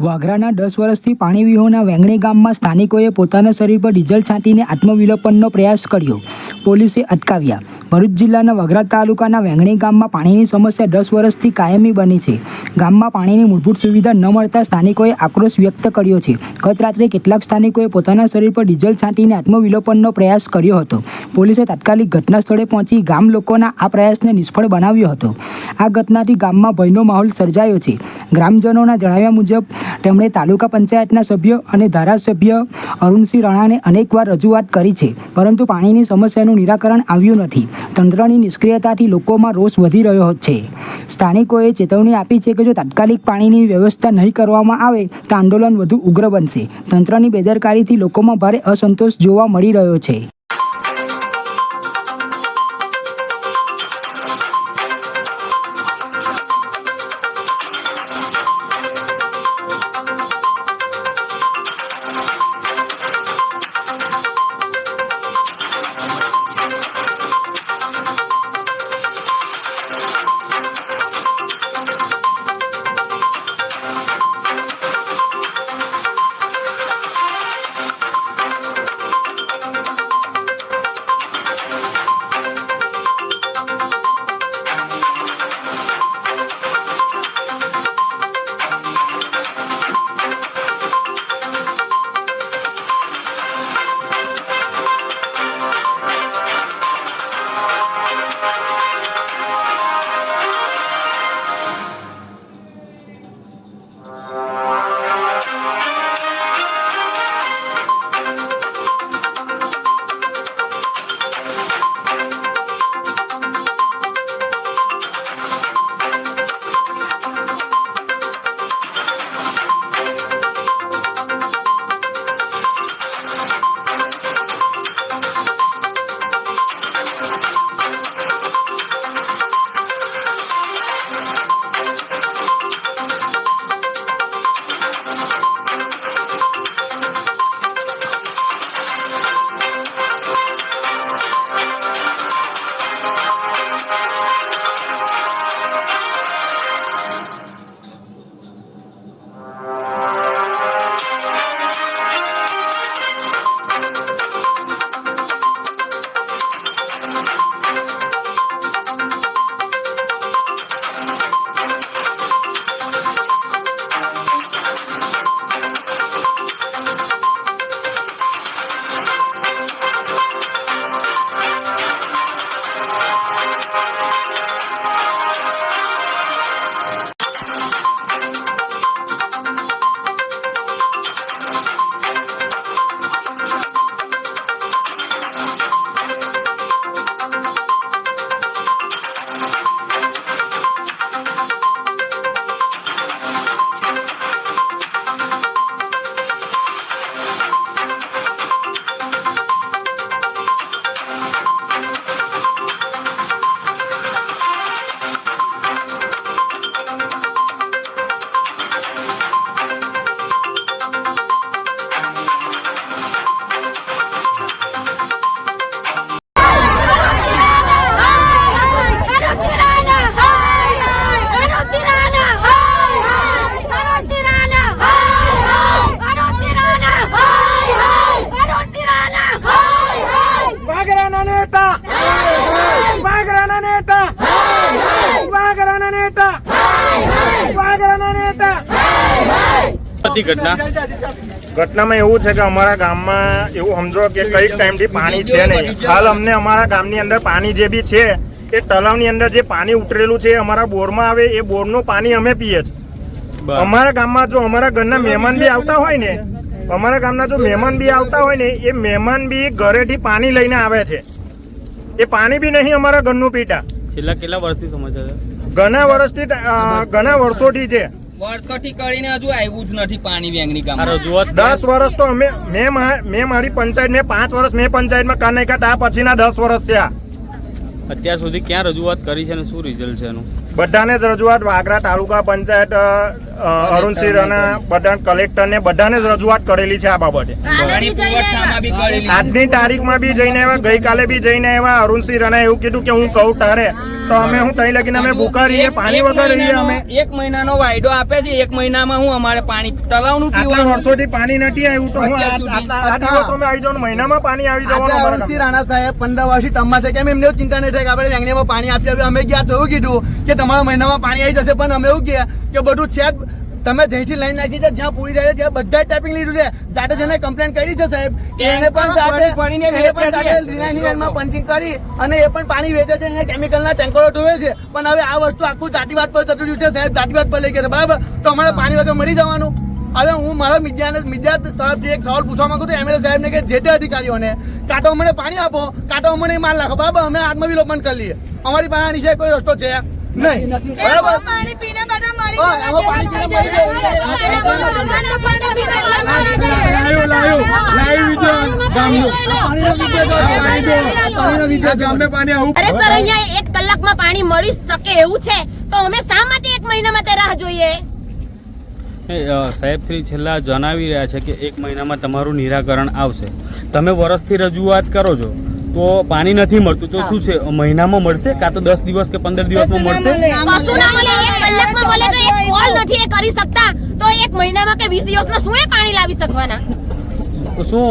વાઘરાના દસ વર્ષથી પાણી વિહોણા વેંગણી ગામમાં સ્થાનિકોએ પોતાના શરીર પર ડીઝલ છાંટીને આત્મવિલોપનનો પ્રયાસ કર્યો. પોલીસે અટકાવ્યા. ભરૂચ જિલ્લાના વાઘરા તાલુકાના વેંગણી ગામમાં પાણીની સમસ્યા દસ વર્ષથી કાયમી બની છે. ગામમાં પાણીની મૂળભૂત સુવિધા ન મળતા સ્થાનિકોએ આક્રોશ વ્યક્ત કર્યો છે. ગત રાત્રે કેટલાક સ્થાનિકોએ પોતાના શરીર પર ડીઝલ છાંટીને આત્મવિલોપનનો પ્રયાસ કર્યો હતો. પોલીસે તાત્કાલિક ઘટના સ્થળે પહોંચી ગામ લોકોના આ પ્રયાસને નિષ્ફળ બનાવ્યો હતો. આ ઘટનાથી ગામમાં ભયનો માહોલ સર્જાયો છે. ગ્રામજનોના જણાવ્યા મુજબ તેમણે તાલુકા પંચાયતના સભ્ય અને ધારાસભ્ય અરુણસિંહ રાણાને અનેકવાર રજૂઆત કરી છે, પરંતુ પાણીની સમસ્યાનું નિરાકરણ આવ્યું નથી. તંત્રની નિષ્ક્રિયતાથી લોકોમાં રોષ વધી રહ્યો છે. સ્થાનિકોએ ચેતવણી આપી છે કે જો તાત્કાલિક પાણીની વ્યવસ્થા નહીં કરવામાં આવે, તો આંદોલન વધુ ઉગ્ર બનશે. તંત્રની બેદરકારીથી લોકોમાં ભારે અસંતોષ જોવા મળી રહ્યો છે. વાઘરાના નેતા. વાઘરાના નેતા. વાઘરાના નેતા. ઘટના? ઘટનામાં એવું છે કે અમારા ગામમાં એવું સમજો કે કંઈક ટાઈમથી પાણી છે નહીં. હાલ અમને અમારા ગામની અંદર પાણી જે બી છે એ તલાવની અંદર જે પાણી ઉતરેલું છે અમારા બોરમાં આવે એ બોરનું પાણી અમે પીએ છીએ અમારા ગામમાં જો અમારા ઘરના મહેમાન બી આવતા હોય ને અમારા ગામના જો મહેમાન બી આવતા હોય ને એ મહેમાન બી ઘરેથી પાણી લઈને આવે છે. એ પાણી બી નહીં અમારા ઘરનું પીટા. છેલ્લા કેટલા વર્ષથી સમસ્યા છે? ઘણા વર્ષથી ઘણા વર્ષોથી છે. વર્ષોથી કરીને હજુ આવ્યું જ નથી પાણી વેંગણી આ રજૂઆત દસ વર્ષ તો અમે મેં મા- મેં મારી પંચાયત મેં પાંચ વર્ષ મેં પંચાયતમાં કાન નાખ્યા આ પછીના દસ વર્ષ છે આ અત્યાર સુધી ક્યાં રજૂઆત કરી છે અને શું રિઝલ્ટ છે એનું? બધાને જ રજૂઆત વાગરા તાલુકા પંચાયત અરુણસિંહ અને બધા કલેક્ટરને બધાને જ રજૂઆત કરેલી છે આ બાબતે. બી આજની તારીખમાં બી જઈને આવ્યા ગઈકાલે બી જઈને આવ્યા અરુણસિંહ રણા એવું કીધું કે હું કહું તારે. તો અમે હું તઈ લગીને અમે ભૂખા રહીએ પાણી એક વગર રહીએ અમે. મહિનાનો- એક મહિનાનો વાયદો આપે છે એક મહિનામાં હું અમારે પાણી તલાવનું નું પીવાનું. વર્ષોથી પાણી નથી આવ્યું તો હું આ- દિવસોમાં આવી જાઉં મહિનામાં પાણી આવી જવાનું અમારા અરુણસિંહ રાણા સાહેબ પંદર વર્ષથી ટર્મમાં છે કેમ એમને ચિંતા નહીં થાય કે આપણે વેંગણીમાં પાણી આપી આપીએ અમે ગયા તો એવું કીધું કે તમારા મહિનામાં પાણી આવી જશે પણ અમે એવું કહે કે બધું છે તમે જઈથી લઈ નાખી છે જ્યાં પૂરી જાય છે ત્યાં બધા ટાઈપિંગ લીધું છે. જાતે જેને કમ્પ્લેન કરી છે સાહેબ એને પણ એને રિલાયન્સની પંચિંગ કરી અને એ પણ પાણી વેચે છે અહીંયા કેમિકલના ટેન્કરો ઢોવે છે. પણ હવે આ વસ્તુ આખું જાતિવાદ પર જતું રહ્યું છે સાહેબ જાતિવાદ પર લઈ ગયા બરાબર? તો અમારે પાણી વગર મરી જવાનું. હવે હું મારા મીડિયાને મીડિયા તરફથી એક સવાલ પૂછવા માંગુ છું. એમએલએ સાહેબને કે જે તે અધિકારીઓને કાં તો અમને પાણી આપો કાં તો અમને માલ નાખો. બરાબર? અમે આત્મવિલોપન કરી લઈએ. અમારી પાસે આની સિવાય કોઈ રસ્તો છે? નહીં. બરાબર? પાણી પીને બધા મરી હા, પાણી પીને મરી અરે સર અહીંયા એક કલાકમાં પાણી મળી શકે એવું છે? તો અમે શા માટે એક મહિનામાં માટે રાહ જોઈએ? સાહેબ શ્રી છેલ્લા જણાવી રહ્યા છે કે એક મહિનામાં તમારું નિરાકરણ આવશે. તમે વર્ષથી રજૂઆત કરો છો. તો પાણી નથી મળતું. તો શું છે મહિનામાં મળશે કાં તો દસ દિવસ કે પંદર દિવસમાં મળશે? નથી એ કરી શકતા. તો એક મહિનામાં કે વીસ દિવસમાં શું એ પાણી લાવી શકવાના? તો શું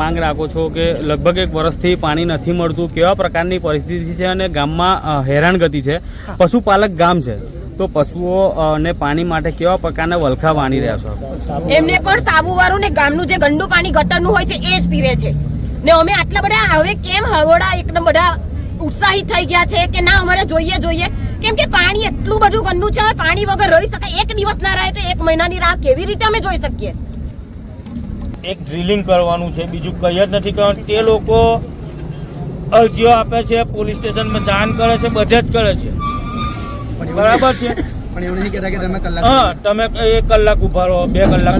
માંગ રાખો છો કે લગભગ એક વર્ષથી પાણી નથી મળતું? કેવા પ્રકારની પરિસ્થિતિ છે અને ગામમાં હેરાનગતિ છે? પશુપાલક ગામ છે. તો પશુઓ ને પાણી માટે કેવા પ્રકારના વલખા વાણી રહ્યા છો? એમને પણ સાબુ વાળું ને ગામનું જે ગંદુ પાણી ગટરનું હોય છે એ જ પીવે છે. ને અમે આટલા બધા હવે કેમ હવોડા એકદમ બધા ઉત્સાહિત થઈ ગયા છે કે ના, અમારે જોઈએ જોઈએ. કેમ કે પાણી એટલું બધું ગંદુ છે, પાણી વગર રહી શકાય. એક દિવસ ના રહે તો એક મહિનાની રાહ કેવી રીતે અમે જોઈ શકીએ? એક ડ્રિલિંગ કરવાનું છે, બીજું કઈ જ નથી કરવાનું. તે લોકો અરજીઓ આપે છે, પોલીસ સ્ટેશનમાં જાણ કરે છે, બધે જ કરે છે. બરાબર છે? પણ એવું નહીં કહેતા કે તમે કલાક હા તમે એક કલાક ઊભા રહો બે કલાક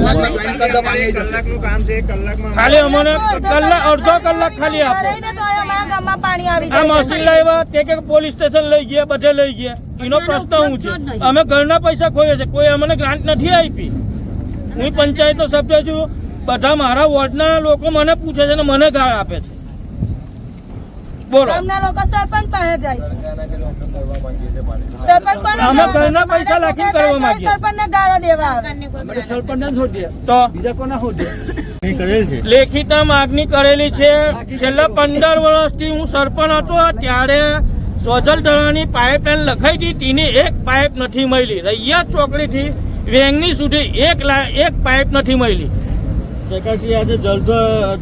કામ છે કલાકમાં ખાલી અમને કલાક અડધો કલાક ખાલી આપો. આ મશીન લાવ્યા તે કે પોલીસ સ્ટેશન લઈ ગયા બધે લઈ ગયા. એનો પ્રશ્ન શું છે? અમે ઘરના પૈસા ખોઈએ છે કોઈ અમને ગ્રાન્ટ નથી આપી. હું પંચાયતનો સભ્ય છું. બધા મારા વોર્ડના લોકો મને પૂછે છે ને મને ગાળ આપે છે. બોલો. લોકો સરપંચ પાસે જાય છે. સરપંચ કોને અમે ઘરના પૈસા લાખીને કરવા માંગીએ. સરપંચને ગાળો દેવા આવે. તો લેખિતમાં માગણી કરેલી છે. છેલ્લા પંદર વર્ષથી હું સરપંચ હતો. ત્યારે સોજલ દળાની પાઇપલાઇન લખાઈ હતી તેની એક પાઇપ નથી મળી. રૈયા ચોકડીથી વેંગની સુધી એક એક પાઇપ નથી મળી. સરકારશ્રી આજે જલ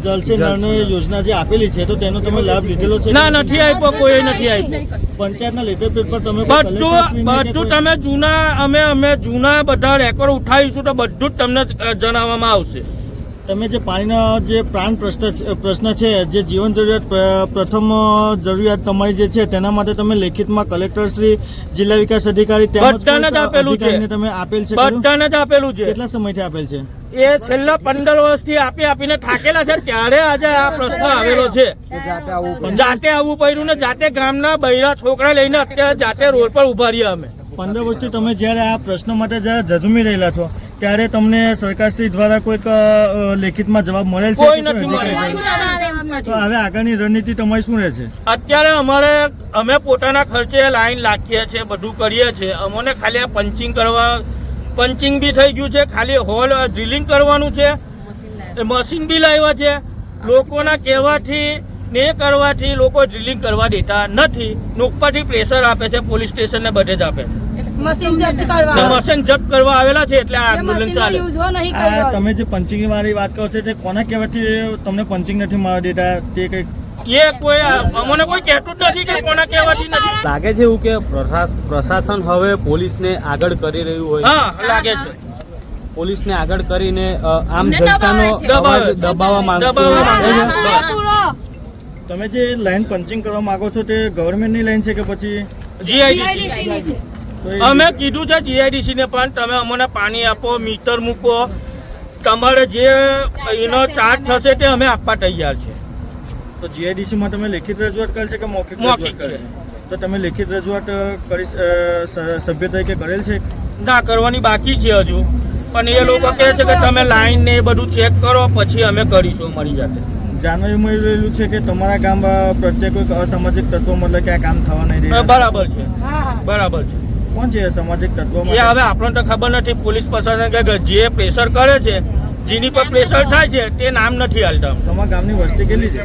જલસે નળની યોજના જે આપેલી છે તો તેનો તમે લાભ લીધેલો છે ના નથી આપ્યો કોઈ નથી આપ્યો. પંચાયતના લેટર પેપર તમે બધું બધું તમે જૂના અમે અમે જૂના બધા રેકોર્ડ ઉઠાવીશું તો બધું જ તમને જણાવવામાં આવશે. તમે જે પાણીનો જે પ્રાણ પ્રશ્ન છે- પ્રશ્ન છે જે જીવન જરૂરિયાત પ્રથમ જરૂરિયાત તમારી જે છે તેના માટે તમે લેખિતમાં કલેક્ટરશ્રી જિલ્લા વિકાસ અધિકારી તેમજ આપેલું છે. તમે આપેલ છે? બધાને જ આપેલું છે. કેટલા સમયથી આપેલ છે? એ છેલ્લા પંદર વર્ષથી આપી આપીને થાકેલા છે. ત્યારે આજે આ પ્રશ્ન આવેલો છે. જાતે આવવું પડ્યું ને જાતે ગામના બૈરા છોકરા લઈને અત્યારે જાતે રોડ પર ઊભા રહ્યા અમે. પંદર વર્ષથી તમે જ્યારે આ પ્રશ્ન માટે જ્યારે ઝઝુમી રહેલા છો ત્યારે તમને સરકારશ્રી દ્વારા કોઈક લેખિતમાં જવાબ મળેલ છે કોઈ નથી તો હવે આગળની રણનીતિ તમારી શું રહેશે? અત્યારે અમારે અમે પોતાના ખર્ચે લાઈન લાખીએ છીએ બધું કરીએ છીએ. અમને ખાલી આ પંચિંગ કરવા પંચિંગ બી થઈ ગયું છે. ખાલી હોલ ડ્રિલિંગ કરવાનું છે. એ મશીન બી લાવ્યા છે. લોકોના કહેવાથી ને કરવાથી લોકો ડ્રિલિંગ કરવા દેતા નથી. ઉપરથી પ્રેશર આપે છે. પોલીસ સ્ટેશન ને બધે જ આપે. છે મશીન જપ્ત કરવા. મશીન જપ્ત કરવા આવેલા છે એટલે આ આંદોલન ચાલે. આ તમે જે પંચિંગ વાળી વાત કરો છો તે કોના કહેવાથી તમને પંચિંગ નથી મળવા દેતા? તે કંઈક એ કોઈ અમને કોઈ કહેતું જ નથી કે કોના કહેવાથી નથી. લાગે છે એવું કે પ્રશાસ- પ્રશાસન હવે પોલીસને આગળ કરી રહ્યું હોય હા લાગે છે. પોલીસને આગળ કરીને આમ જનતાનો. દબાવવા માંગતું તમે જે લાઈન પંચિંગ કરવા માંગો છો તે ગવર્મેન્ટની લાઈન છે કે પછી જીઆઈડીસી? અમે કીધું છે જીઆઈડીસી ને પણ તમે અમને પાણી આપો મીટર મૂકો. તમારે જે એનો ચાર્જ થશે તે અમે આપવા તૈયાર છે. તો જીઆઈડીસી માં તમે લેખિત રજૂઆત કરી છે કે મૌખિક રજૂઆત કરી છે. તો તમે લેખિત રજૂઆત કરી સભ્ય તરીકે કરેલ છે? ના કરવાની બાકી છે હજુ. પણ એ લોકો કહે છે કે તમે લાઈન ને એ બધું ચેક કરો પછી અમે કરીશું અમારી જાતે. જાણવા મળી રહેલું છે કે તમારા ગામ પ્રત્યે કોઈ અસામાજિક તત્વો મતલબ કે આ કામ થવા નહીં રહ્યું? બરાબર છે. બરાબર છે. કોણ છે સામાજિક તત્વો એ હવે આપણને તો ખબર નથી પોલીસ પ્રશાસન કે જે પ્રેશર કરે છે જેની પર પ્રેશર થાય છે તે નામ નથી હાલતા. તમારા ગામની વસ્તી કેટલી છે?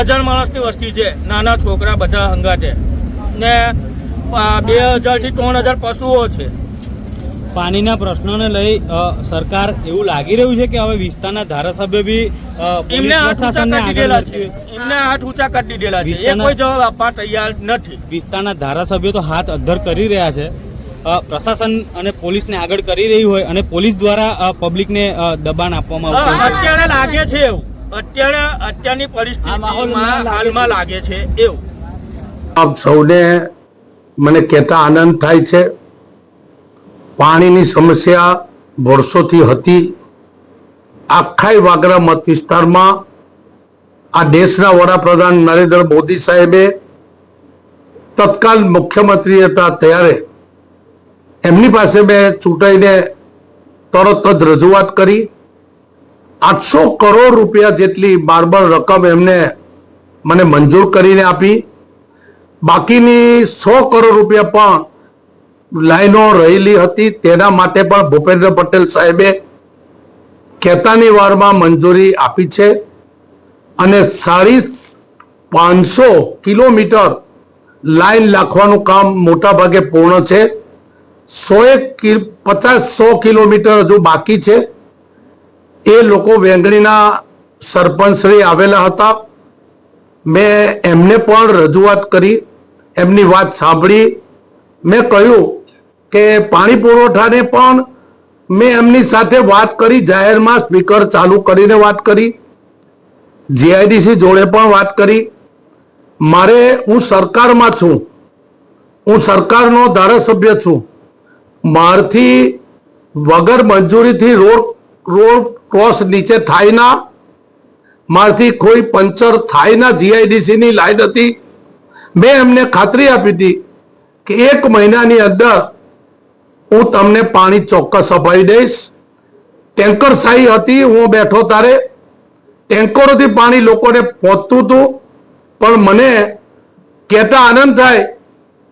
અજાણ માણસની વસ્તી છે નાના છોકરા બધા હંગાતે. ને બે હજારથી ત્રણ હજાર પશુઓ છે. પાણીના પ્રશ્નોને લઈ સરકાર એવું લાગી રહ્યું છે કે હવે વિસ્તારના ધારાસભ્ય બી એમને દીધેલા છે. એમને હાથ ઊંચા કરી દીધેલા છે. એ કોઈ જવાબ આપવા તૈયાર નથી. વિસ્તારના ધારાસભ્યો તો હાથ અધ્ધર કરી રહ્યા છે. પ્રશાસન અને પોલીસને આગળ કરી રહી હોય અને પોલીસ દ્વારા પબ્લિકને દબાણ આપવામાં આવતું અત્યારે લાગે છે એવું. અત્યારે અત્યારની પરિસ્થિતિમાં હાલમાં લાગે છે એવું. આપ સૌને મને કહેતા આનંદ થાય છે. પાણીની સમસ્યા વર્ષોથી હતી. આખાય વાગરા મત વિસ્તારમાં આ દેશના વડાપ્રધાન નરેન્દ્ર મોદી સાહેબે તત્કાલ મુખ્યમંત્રી હતા ત્યારે એમની પાસે મેં ચૂંટાઈને તરત જ રજૂઆત કરી. આઠસો કરોડ રૂપિયા જેટલી બારબર રકમ એમને મને મંજૂર કરીને આપી. બાકીની સો કરોડ રૂપિયા પણ લાઈનો રહેલી હતી. તેના માટે પણ ભૂપેન્દ્ર પટેલ સાહેબે કહેતાની વારમાં મંજૂરી આપી છે. અને સાડી પાંચસો કિલોમીટર લાઈન લાખવાનું કામ મોટા ભાગે પૂર્ણ છે. સો એક પચાસ સો કિલોમીટર હજુ બાકી છે. એ લોકો વેંગણીના સરપંચશ્રી આવેલા હતા. મેં એમને પણ રજૂઆત કરી, એમની વાત સાંભળી. મેં કહ્યું કે પાણી પુરવઠાને પણ મેં એમની સાથે વાત કરી, જાહેરમાં સ્પીકર ચાલુ કરીને વાત કરી. જીઆઈડીસી જોડે પણ વાત કરી. મારે, હું સરકારમાં છું. હું સરકારનો ધારાસભ્ય છું. મારથી વગર મંજૂરીથી રોડ રોડ ક્રોસ નીચે થાય ના. મારથી કોઈ પંચર થાય ના, જીઆઈડીસીની લાઈન હતી. મેં એમને ખાતરી આપી હતી કે એક મહિનાની અંદર હું તમને પાણી ચોક્કસ અપાવી દઈશ. ટેન્કર સાહી હતી, હું બેઠો તારે ટેન્કરોથી પાણી લોકોને પહોંચતું હતું પણ મને કહેતા આનંદ થાય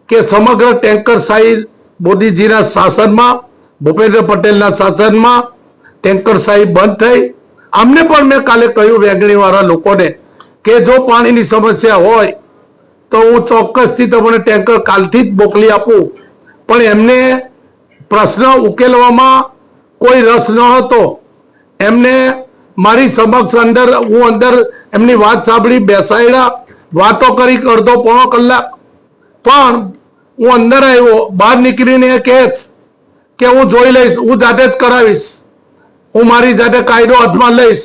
કે સમગ્ર ટેન્કર શાહી મોદીજીના શાસનમાં, ભૂપેન્દ્ર પટેલના શાસનમાં ટેન્કર સાહેબ બંધ થઈ. આમને પણ મેં કાલે કહ્યું વેગણી લોકોને કે જો પાણીની સમસ્યા હોય, તો હું ચોક્કસથી તમને ટેન્કર કાલથી જ મોકલી આપું. પણ એમને પ્રશ્ન ઉકેલવામાં કોઈ રસ ન હતો. એમને મારી સમક્ષ અંદર, હું અંદર એમની વાત સાંભળી બેસાડ્યા. વાતો કરી અડધો પોણો કલાક. પણ હું અંદર આવ્યો, બહાર નીકળીને એ કહે કે હું જોઈ લઈશ, હું જાતે જ કરાવીશ. હું મારી જાતે કાયદો હાથમાં લઈશ.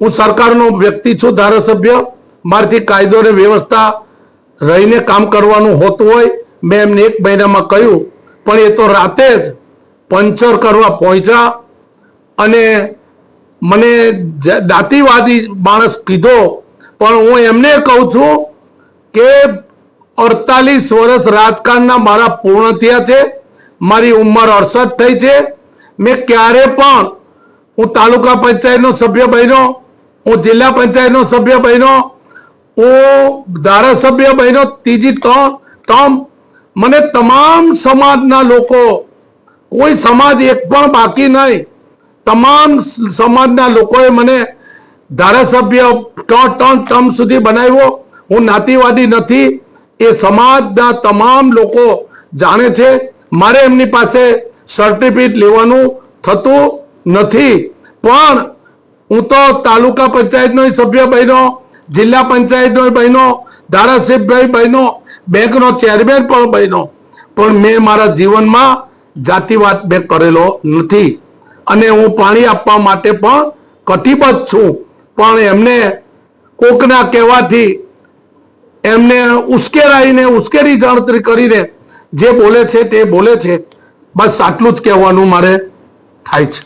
હું સરકારનો વ્યક્તિ છું, ધારાસભ્ય. મારાથી કાયદો અને વ્યવસ્થા રહીને કામ કરવાનું હોતું હોય, મેં એમને એક મહિનામાં કહ્યું. પણ એ તો રાતે જ પંચર કરવા પહોંચ્યા અને મને દાંતીવાદી માણસ કીધો. પણ હું એમને કહું છું કે અડતાલીસ વર્ષ રાજકારણના મારા પૂર્ણ થયા છે. મારી ઉંમર અડસઠ થઈ છે. મેં ક્યારે પણ હું તાલુકા પંચાયતનો સભ્ય બન્યો, હું જિલ્લા પંચાયતનો સભ્ય બન્યો, હું ધારાસભ્ય બન્યો, ત્રીજી ત્રણ ટર્મ મને તમામ સમાજના લોકો, કોઈ સમાજ એક પણ બાકી નહીં. તમામ સમાજના લોકોએ મને ધારાસભ્ય ત્રણ ત્રણ ટર્મ સુધી બનાવ્યો. હું નાતીવાદી નથી. એ સમાજના તમામ લોકો જાણે છે, મારે એમની પાસે સર્ટિફિકેટ લેવાનું થતું નથી. પણ હું તો તાલુકા પંચાયતનો સભ્ય બન્યો, જિલ્લા પંચાયતનો બન્યો ધારાસભ્ય બન્યો, બેંકનો ચેરમેન પણ બન્યો. પણ મેં મારા જીવનમાં જાતિવાદ મેં કરેલો નથી. અને હું પાણી આપવા માટે પણ કટિબદ્ધ છું. પણ એમને કોકના કહેવાથી એમને ઉશ્કેરાઈને ઉશ્કેરી ગણતરી કરીને જે બોલે છે તે બોલે છે. બસ આટલું જ કહેવાનું મારે થાય છે.